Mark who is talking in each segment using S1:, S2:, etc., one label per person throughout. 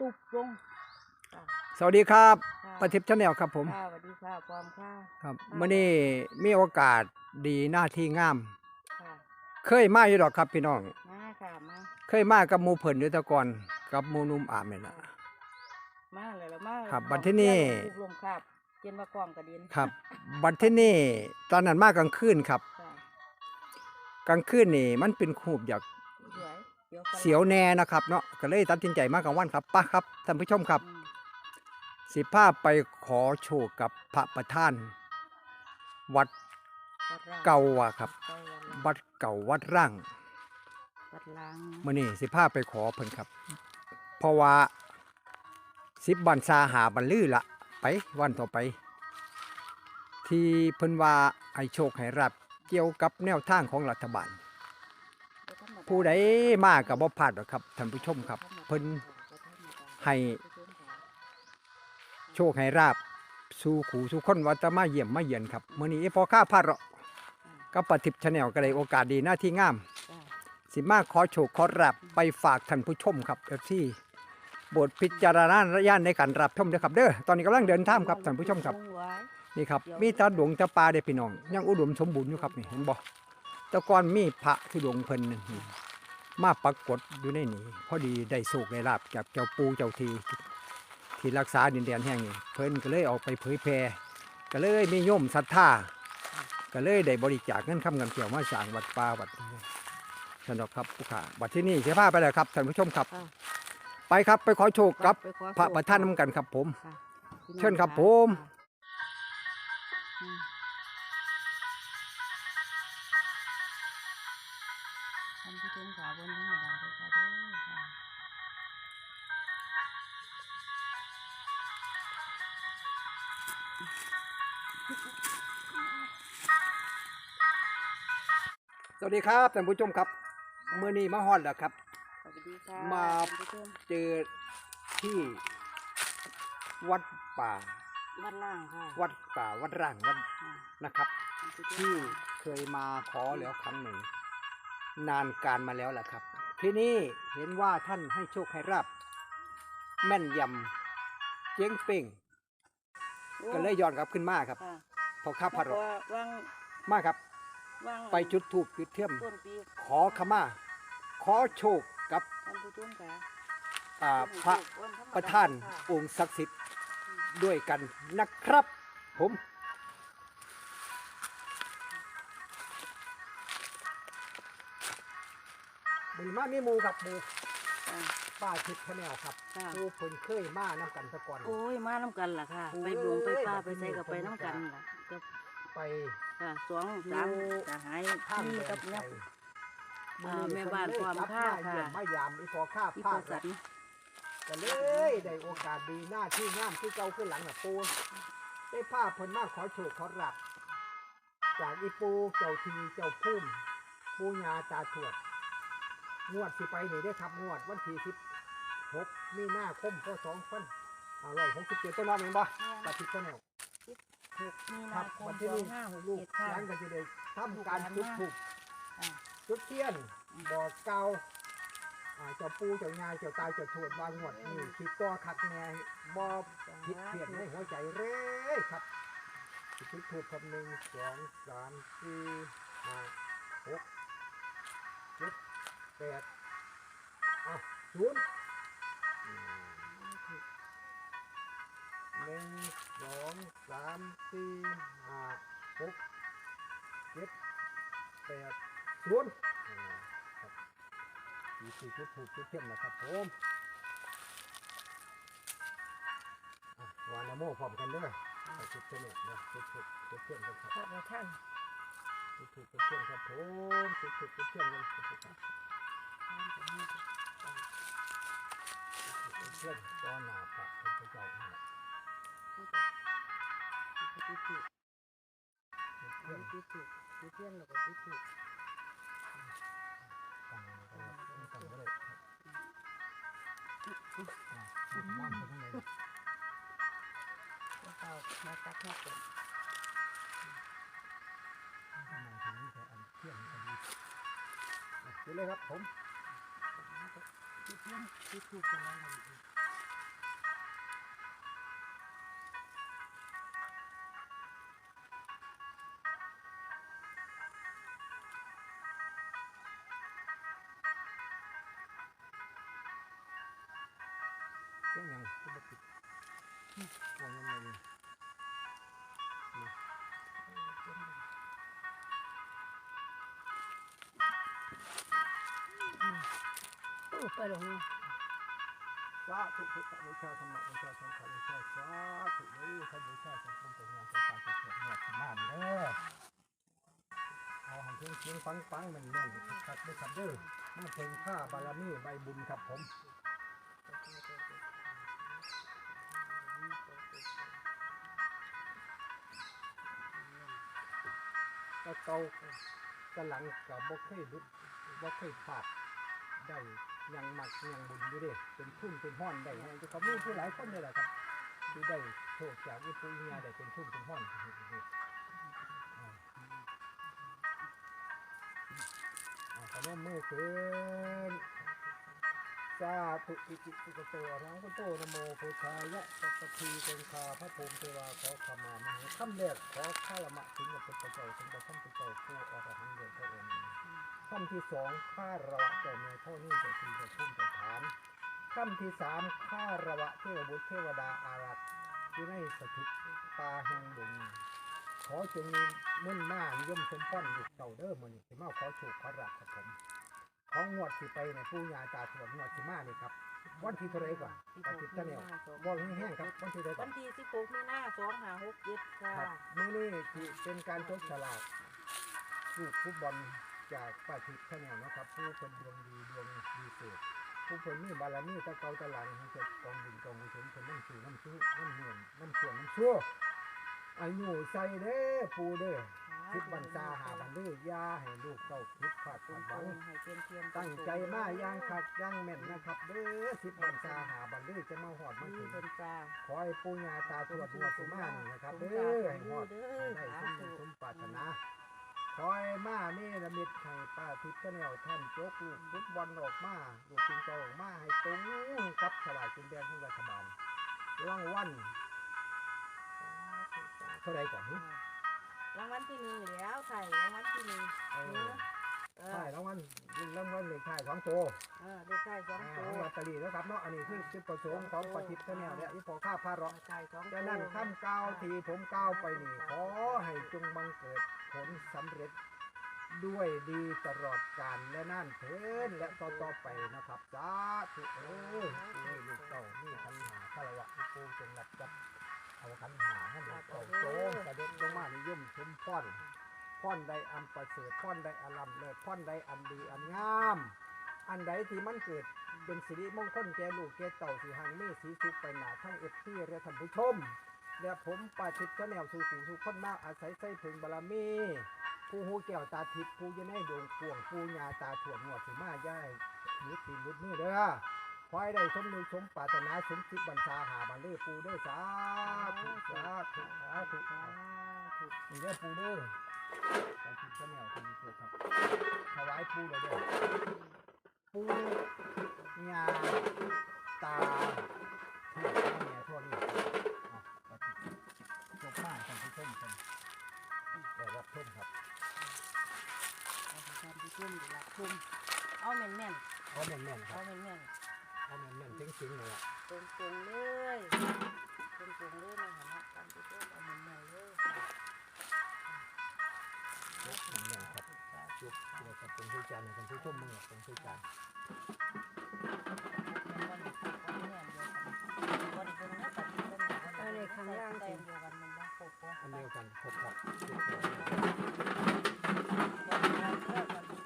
S1: ตุบลงค่ะ
S2: สวัสดีครับ
S1: ค่ะ
S2: ประทิพย์ชาแนลครับผม
S1: ค่ะสวัสดีค่ะความค่ะ
S2: ครับ
S1: ค่ะ
S2: มื่อนี้มีโอกาสดีหน้าที่งาม
S1: ค่ะ
S2: เคยมาอยู่ดอกครับพี่น้อง
S1: มาค่ะมา
S2: เคยมากับหมูเพิ่นอยู่แตะก่อนกับหมูนุ่มอามนี่ล่ะ
S1: มาเลยละมา
S2: ครับบัดที่นี่
S1: ตุบลงครับเจนว่ากองกระเด็น
S2: ครับ บัดที่นี่ตอนนั้นมากลางคืนครับ
S1: ค่ะ
S2: กลางคืนนี่มันเป็นคูบอยาก
S1: สวย เดี๋ยวกัน
S2: เสียวแน่นะครับเนาะก็เลยตัดสินใจมากลางวันครับป้าครับท่านผู้ชมครับ
S1: อืม
S2: สิภาพไปขอโชคกับพระประธาน วัด
S1: วัดร่าง
S2: เก่าอะครับ
S1: เก่าวัดร่าง
S2: วัดเก่าวัดร่าง
S1: วัดล้าง
S2: มื่อนี้สิพาไปขอเพิ่นครับ เพราะว่าสิบบันซาหาบันลือละไปวันต่อไป ที่เพิ่นว่าให้โชคให้รับเกี่ยวกับแนวทางของรัฐบาล
S1: บ่ธรรมดา
S2: ผู้ใดมากกับบ่พลาดหรอกครับท่านผู้ชมครับ เพิ่นให้โชคให้ราบสู่ขู่สู่คนว่าจะมาเยี่ยมมาเยือนครับมื้อนี้พอข้าพลาดหรอกก็ปฏิบชาแนลก็ได้โอกาสดีหน้าที่งาม สิมาขอโชคขอรับไปฝากท่านผู้ชมครับเอฟซีโบทพิจารณาระยะในการรับชมเด้อครับเด้อตอนนี้กำลังเดินทางครับท่านผู้ชมครับนี่ครับมีตาดวงตาปลาเด้อพี่น้องยังอุดมสมบูรณ์อยู่ครับนี่เห็นบ่ ตะกอนมีพระทุดงค์เพิ่นนึงนี่มาปรากฏอยู่ในนี้พอดีได้โชคได้ลาบจากเจ้าปู่เจ้าทีที่รักษาดินแดนแห่งนี้เพิ่นก็เลยออกไปเผยแพร่ก็เลยมีโยมศรัทธาก็เลยได้บริจาคเงินคำเงินเกี่ยวมาสร้างวัดป่าวัดนี้สนอกครับผู้ขาบัดที่นี่เสียผ้าไปแล้วครับท่านผู้ชมครับ
S1: ค่ะ
S2: ไปครับไปขอโชคกับ
S1: ไปขอ
S2: พระ
S1: โชค
S2: ประธานน้ำกันครับผม
S1: ค่ะพี่น้อง
S2: เชิญครับะผม สวัสดีครับท่านผู้ชมครับเมื่อนี้มาฮอดแล้วครับ
S1: สวัสดีค่ะ
S2: มา
S1: ท่านผู้ชม
S2: เจอที่วัดป่า
S1: วัดล่างค่ะ
S2: วัดป่าวัดร่างวัด
S1: อ่า
S2: นะครับ
S1: ท่านผู้ชม
S2: ที่เคยมาขอแล้วครั้งหนึ่ง นานการมาแล้วแหละครับ ที่นี่เห็นว่าท่านให้โชคให้ราบแม่นยำเจียงเป่ง
S1: โอ้
S2: ก็เลยย้อนกลับขึ้นมาครับ
S1: ค่ะ
S2: พอข้าพ
S1: เพ
S2: ระ
S1: ราะว่าว่าง
S2: มาครับ
S1: ว่าง
S2: ไปจุดถูกจุดเทียม
S1: ต้นปี
S2: ขอขมา ขอโชคกับ
S1: ท่านผู้ชมค่ะ
S2: อ่าพระประธานองค์ศักดิ์สิทธิ์ด้วยกันนะครับ ผมมือมามีหมูครับหมู
S1: อ่า
S2: ป้าทิพย์พะแนวครับ
S1: ค่ะ
S2: หมูเพิ่นเคยมาน้ำกันแตะก่อน
S1: โอ้ยมาน้ำกันล่ะค่ะ
S2: โอ้ย
S1: ไปบงไปป้าไปใส่กับไปน้ำกันล่ะกับ
S2: ไป
S1: ค่ะสองสาม
S2: อยู่
S1: สหาย
S2: ข้าง
S1: นี่
S2: แด
S1: กับ
S2: นไกล
S1: เนี่ย
S2: มื้อ
S1: อ่า
S2: นี้
S1: แม่บ้าน
S2: เพิ่
S1: ความ
S2: เลย
S1: ค่า
S2: รับม
S1: ค่ะ
S2: เยี่ยมมายามอีพอข้า
S1: อี
S2: พา
S1: ป
S2: ด
S1: สัน
S2: ก็เลยได้โอกาสดีหน้าที่งามที่เก่าขึ้นหลังน่ะปูได้ภาพเพิ่นมาขอโชคขอรับจากอีปูเจ้าทีเจ้าพุ่มปูญาตาทวด งวดสิไปนี่ได้อครับงวดวันที่สิบหกมีหน้าคมพศองพันอ่าร้อยหกสิบเจ็ดต้นน้องเห็นบ่ปฏิทินแนว
S1: หกมี
S2: ครั
S1: นา
S2: บ
S1: คม
S2: วัน
S1: ส
S2: ที่
S1: อง
S2: นี่
S1: ห้าหก
S2: ลูก
S1: เจ็ดค่ะ
S2: หลังก็จะได้ทำการจุดถูก
S1: อ่า
S2: จุดเทียนบอกเกล่าวอ่าเจ้าปูเจ้ายายเจ้าตายเจ้าทวดวางงวดนี่คิดก็คักแน่บ่ผิดเพี้ยนในหัวใจเลยครับจุดถูกครับหนึ่งสองสามสี่ห้าหกเจ็ด แปดอะศูนย์อืมหนึ่งสองสามสี่ห้าหกเจ็ดแปดศูนย์อ่าครับมีสี่จุดถูกจุดเข้มนะครับผมอะวานาโมพร้อมกันเด้วยจุดเข้มเนี่ยนะจุดถูกจุดเข้มกันครับ
S1: พระประธาน
S2: จุดถูกจุดเข้มครับผมจุดถูกจุดเข้มกัน เข้มต้อนหนาพระพุทธเจ้านี่แหละ
S1: จุดจุด
S2: จุดเข้ม
S1: จุดจุดจุดเทียนแล้วก็จุดจุด
S2: ตั้งกันเลยตั้งก็เลยครับอะจุดน้ำไปข้างในเลย
S1: เต่ามาตักแค่เป็น
S2: ทำไมถึงนี่แต่อันเที่ยงอันนี้อะจุดเลยครับผม
S1: Yan, tutup ko na yun. Yan yan, tumatip. Yan yan yan. Yan. Yan yan yan.
S2: สียงหยังก็บ่ติดว่ายังไงนี่
S1: โอ้ไปลง
S2: สาธุพุทธบูชาธรรมบูชาสังฆบูชาสาธุเลยท่านบูชาสังฆบูชาสังฆบูชาสังฆบูชามาเด้อเอาหันเสียงเสียงฟังฟังมันแน่นคักๆด้วยครับเด้อมาถึงข้าบารมีใบบุญครับผมก็เก่ากำลังกับบ่เคยรุดบ่เคยพลาดได้ ยังมักยังบุญอยู่เด้เป็นพุ่นเป็นห้อนได้ยังจะเขามีผู้หลายคนเลยแหละครับดูได้โชคจากอุปุเฮียได้เป็นพุ่นเป็นห้อนอ่าอ่าขนมมือขึ้น สาธุอิจิปิกโตอรังพุโตนโมพุทธายะสัพพีเป็นคาพระภูมิเทวาขอขมามหาคำแรกขอข้าละมะถึงกับเป็นพระเจ้าถึงกับท่านพระเจ้าผู้อรหันต์เดินพระองค์คำที่สองข้าระวะเจ้าเมย์เท่านี้จะทีจะพุ่มจะฐานคำที่สามข้าระวะเทวบุตรเทวดาอารักษ์ที่ในสถิตตาแห่งดวงขอจงมีมุ่นหน้านิยมสมป้นอยู่เต่าเด้อมันนี่มาขอโชคขอรับครับผม ของงวดที่ไปในผู้ยาตาถวดงวดที่มานี่ครับ วันที่เท่าไหรก่อนปฏิทินเนี่ยบอกแห้งๆครับวันที่เท่าไหรก่
S1: วั
S2: อน
S1: นที่สิบหกมีนาสองห้าหกเจ็ดค่ะ
S2: ครับมื้อนี้ที่เป็นการทดฉลากลูกฟุตบอลจากป้าทิพย์คะแนนนะครับ ผู้คนดวงดีดวงดีเศษผู้คนมีบารมีตะเกาตะหลังให้เกิดกองบุญกองกุศลคนน้ำสูน้ำสู้น้ำเนียนน้ำส่วนน้ำชั่ว อายุใส่เด้อปูเด้อคิดบันซาหาบันเด้อยาให้ลูกเต้าคิดขาด
S1: ตร
S2: ขาดหวัง
S1: งๆให้เทียนเทียน
S2: ตั้งใจมาอย่างขัดอย่างแม่นนะครับเด้อสิบบันซาหาบันเด้อจะมาหอดมา
S1: มี
S2: ถึง
S1: เป็นจ้า
S2: ขอให้ปูญาตาตรวจตรวจสุมานี่นะครับเด้อให้หอดให้ได้สมบูรณ์สมปรารถนาขอให้มานี่ละมิดให้ป้าทิพย์ก็แนวท่านโจกลูกฟุตบอลออกมาลูกจิงโตออกมาให้ตรงกับสลากกินแดงของรัฐบาลรางวัลเท่าไรก่อนหึ
S1: รางวัลที่หนึ่งแล้วไถ่รางวัลที่หนึ่ง
S2: เอ
S1: เอ
S2: อ
S1: อเอ
S2: ใช่
S1: อ
S2: รางวัลรางวัลเลขท้ายสองตัว
S1: เออเด็กไถ่สอง
S2: อ่า
S1: ตั
S2: ข
S1: ว
S2: องลอตเตอรี่นะครับเนาะอันนี้คือจุดประสงค์ของป้าทิพย์ก็แนวเนี่ยที่พอค่าพาเราะ
S1: ไถ่สองตัว
S2: ดังนั้นข้ามก้าวที่ผมก้าวไปนี่ขอให้จงบังเกิดผลสำเร็จด้วยดีตลอดกาลและนั่นเถินและต่อต่อๆไปนะครับสาธุเอ้ยเอ้ยลูกเต่านี่คันหาคารวะที่ปูจงรับจับ เอาคันหาให้ลูกเต่าโจงเด็จลงมานิยมชมพ่อนพ่อนใดอันประเสริฐพ่อนใดอลัมเลิศพ่อนใดอันดีอันงาม อันใดที่มันเกิดเป็นสิริมงคลแก่ลูกแก่เต่าสิหังมีสีสุขไปหนาทั้งเอฟซีและท่านผู้ชมและผมปาชิตชาแนวสู่สู่ทุกคนมากอาศัยใส่ถึงบารมีผู้หูแก้วตาทิพย์ผู้ยังในดวงกวงผู้ญาตาถ่วนหัวสิมาย่ายนิดตีนิดมือเด้อ คอยได้สมนึกสมปรารถนาสมคิดบัญชาหาบันเด้อปูเด้อสาธุสาธุสาธุ
S1: สาธุ
S2: นี่เด้อปูเด้อปาชิตชาแนวคุณผู้ครับถวายปูเลยเด้อปูญาตาเทพแม่ทั่วนี้อะปาชิตจบมากท่านผู้ชมครับได้รับชมครับ
S1: เอาไปทำที่ชุ่มดีละชุ่มเอาแม่นแม่น
S2: เอาแม่นๆ
S1: ๆ
S2: ค
S1: เอา
S2: รับ
S1: แม่ นแม่น
S2: เอาแม่นๆจริงๆเลยอะ
S1: ๆตรงตรงๆเลยตรงตรงๆเลยนะฮะทำที่ชุ่มเอาแม่นแม่นๆเลย
S2: ยกแม่นๆครับยกเลยครับเป็นผู้จานเป็นผู้ชมมือเป็นผู้จาน
S1: อันนี้ข้างล่างเต็มเดียวกันมันบ่ครบบ่
S2: อันเดียวกันครบครับบ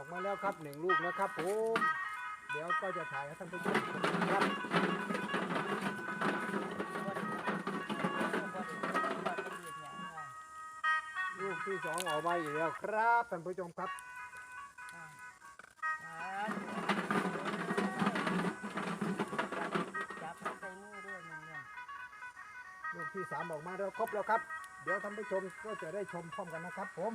S2: ออกมาแล้วครับหนึ่งลูกนะครับผมเดี๋ยวก็จะถ่ายให้ท่านผู้ชมชมนะครับลูกที่สองออกมาอีกแล้วครับท่านผู้ชมครับลูกที่สามออกมาแล้วครบแล้วครับ เดี๋ยวท่านผู้ชมก็จะได้ชมพร้อมกันนะครับผม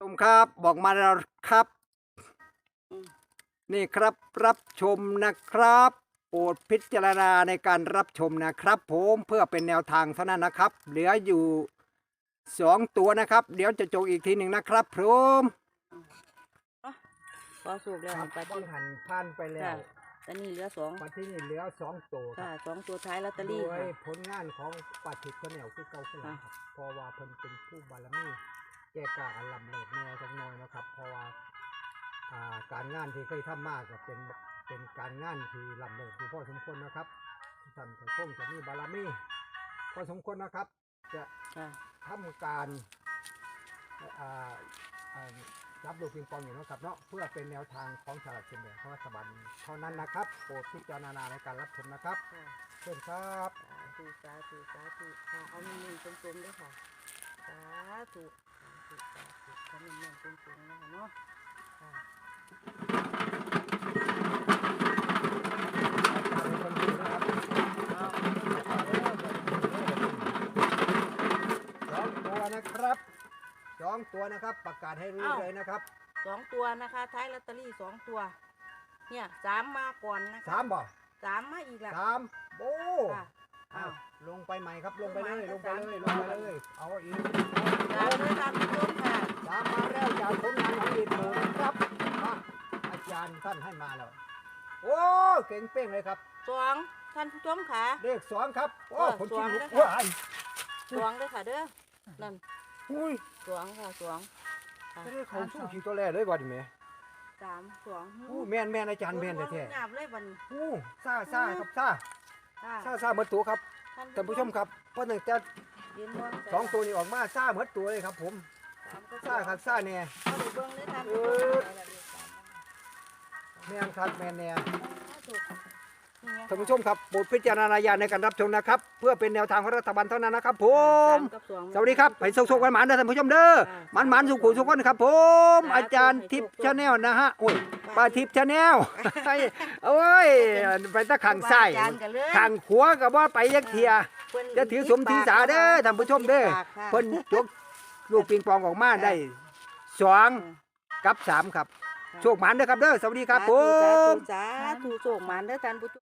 S2: ชมครับบอกมาแล้วครับ นี่ครับรับชมนะครับโอรดพิจารณาในการรับชมนะครับ ผมเพื่อเป็นแนวทางเท่านั้นนะครับ เหลืออยู่สองตัวนะครับ เดี๋ยวจะโจกอีกทีหนึ่งนะครับพร้อม
S1: พอสูบแล้ว
S2: ครับ
S1: ปลา
S2: ต้
S1: ทิ
S2: น
S1: พย์
S2: หันผ่านไปแล้
S1: ค่ะ
S2: ว
S1: ตอนนี้เหลือสอง
S2: ปัจจุบันเหลือสองตัวค
S1: ค่ะ
S2: รับ
S1: สองตัวท้ายลอตเตอ
S2: โด
S1: รี่
S2: ย
S1: ค่ะ
S2: ผลงานของปัจจุบันเหนียวคือเก่าขึ้นแล้วครับเพราะว่าเพิ่นเป็นผู้บารมีแก่กล้าอันลำเลิศแน่จังน้อยนะครับ เพราะว่าอ่าการงานที่เคยทำมากก็เป็นเป็นการงานที่ลำเลิศอยู่พอสมควรนะครับท่านก็คงจะมีบารมีพอสมควรนะครับ จะ
S1: ค่ะ
S2: ทำการอ่าอ่า รับลูกปิงปองอยู่เนาะครับเนาะเพื่อเป็นแนวทางของสลากกินแบ่งของรัฐบาลเท่านั้นนะครับโปรดพิจารณาในการรับชมนะครับ
S1: ค่ะ
S2: เชิญครับ
S1: สาธุสาธุสาธุค่ะเอาหนึ่งๆตรงๆด้วยค่ะสาธุสาธุสาธุเอาหนึ่งๆตรงๆนะคะเนาะค่ะ
S2: สองตัวนะครับส องตัวนะครับ ประกาศให้รู้เลยนะครับ
S1: สองตัวนะคะท้ายลอตเตอรี่สองตัว เนี่ยสามมาก่อนนะคะ
S2: สามบ่
S1: สามมาอีกละ
S2: สามโอ้
S1: ค่ะ
S2: อ้า
S1: อ้าวว
S2: ลงไปใหม่ครับลงไปเลยล
S1: ล
S2: ง
S1: ง
S2: ไป
S1: ไป
S2: เลยล
S1: ล
S2: ง
S1: ง
S2: ไป
S1: ไป
S2: เล
S1: เลยย
S2: เอาอีก
S1: ตามด้วยตามผู้ชมค่ะ
S2: สามมาแล้วจากผลงานของอีกหมูนะครับมาอาจารย์ท่านให้มาแล้วโอ้เก่งเป้งเลยครับ
S1: สองท่านผู้ชมค่ะ
S2: เลขสองครับโอ้
S1: เออ
S2: คนจริง
S1: สอง
S2: ลุก
S1: นะคะ
S2: ว้าย
S1: สองเด้อค่ะเด้อนั่น
S2: อุ้ย
S1: สองค่ะสองค่ะ
S2: ไม่ได้เขาสู้ขี่ตัวแรกเลยบ่ดิแม่
S1: สามสอง
S2: อู้แม่นแม่นอาจารย์แม่นแท้
S1: หยาบเลยวันนี้
S2: ๆอู้ซ่าซ่าครับซ่า
S1: ค่ะ
S2: ซ่าซ่าเหมือนตัวครับท่านผู้ชมครับเพราะตั้งแต่
S1: ยืนมอง
S2: สองตัวนี้ออกมาซ่าเหมือนตัวเลยครับ ผม
S1: สามก็
S2: ซ่าครับซ่าแน่
S1: เอาไปเบิ่งเลยท่าน
S2: เอ
S1: ผู้ช
S2: อ
S1: มไปละเรียกสาม
S2: แม่นครับแม่นแน่
S1: ถูกนี่ไง
S2: ท่านผู้ชมครับโปรดพิจารณาญาณในการรับชมนะครับ เพื่อเป็นแนวทางของรัฐบาลเท่านั้นนะครับผม
S1: สากับอง
S2: สวัสดีครับให้สุขๆหวานๆนะท่านผู้ชมเด้อ
S1: ค่ะ
S2: หมันๆสุขุสุขคนครับผม
S1: สาธุ
S2: อาจารย์ทิพย์
S1: ให้สุขๆ
S2: ชาแนลนะฮะโอ้ยป้า
S1: ป้า
S2: ทิพย์ชาแนลโอ้ยไปตะขังไส้
S1: ครูบาอาจารย์กันเลย
S2: ขังขวากับว่าไปยักเทีย
S1: เพิ่น
S2: จะถือสมถือสาเด้อท่านผู้ชมเด้อ
S1: ปากค่ะ
S2: เพิ่นจกลูกปิงปองออกมาได้สองกับสามครับโชคหมันเด้อครับเด้อสวัสดีครับผ
S1: สาธุ
S2: ม
S1: สาธุสาธุโชคหมันเด้อท่านผู้ชม